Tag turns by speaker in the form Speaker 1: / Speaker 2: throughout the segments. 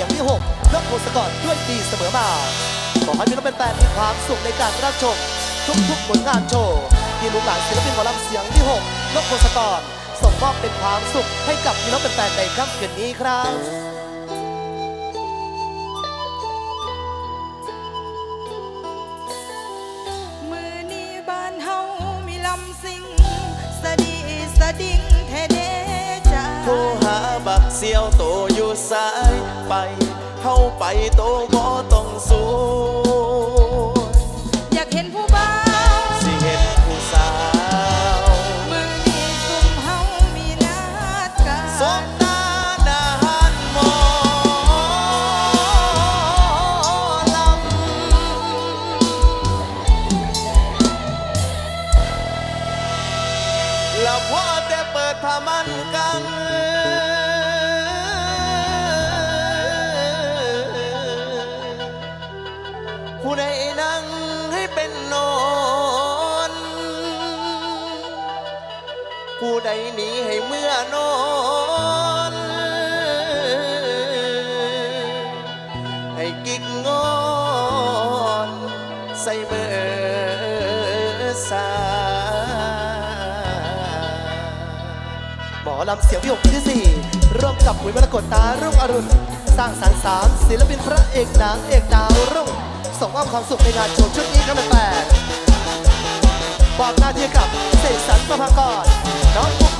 Speaker 1: สียงที่หกนกโพสกอตด้วยดีเสมอมาขอให้พี่น้องเป็นแฟนมีความสุขในการรับชม ทุกๆผลงานโชว์ที่ลูกหลานศิลปินหมอลำเสียงที่หกนกโพสกอตส่งมอบเป็นความสุขให้กับพี่น้องเป็นแฟนในค่ำคืนนี้ครับ
Speaker 2: อ
Speaker 3: ยู่สายไป เข้าไปโตบ่ต้องสู
Speaker 2: อยากเห็นผู้บ่าว
Speaker 3: สิเห็นผู้สาว
Speaker 2: มือนี้ซุ่มเฮามีนัดกัน
Speaker 3: สม
Speaker 2: น
Speaker 3: หน้าหน้าหันหมอลำแล้วพอแต่เปิดผ้ามันกัง เป็นนอนผู้ใดหนีให้เมื่อนอนให้กิกงอนใส่เบอร์สา
Speaker 1: หมอลำเสียงวิหกที่สี่ร่วมกับปุ๋ยมรกตตารุ่งอรุณสร้างสรรค์สามศิลปินพระเอกนังเอกดาวรุ่ง ส่งมอบความสุขในงานโชว์ชุดนี้ครับแฟนๆบอกหน้าที่กับเสกสรรประภากรน้องปุ๊ก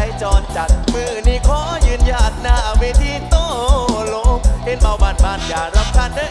Speaker 2: ใจ
Speaker 3: จรจัด มือนี่ขอยืนหยัดหน้าเวทีโตโล เห็นเมาบานบานอย่ารำคานเด้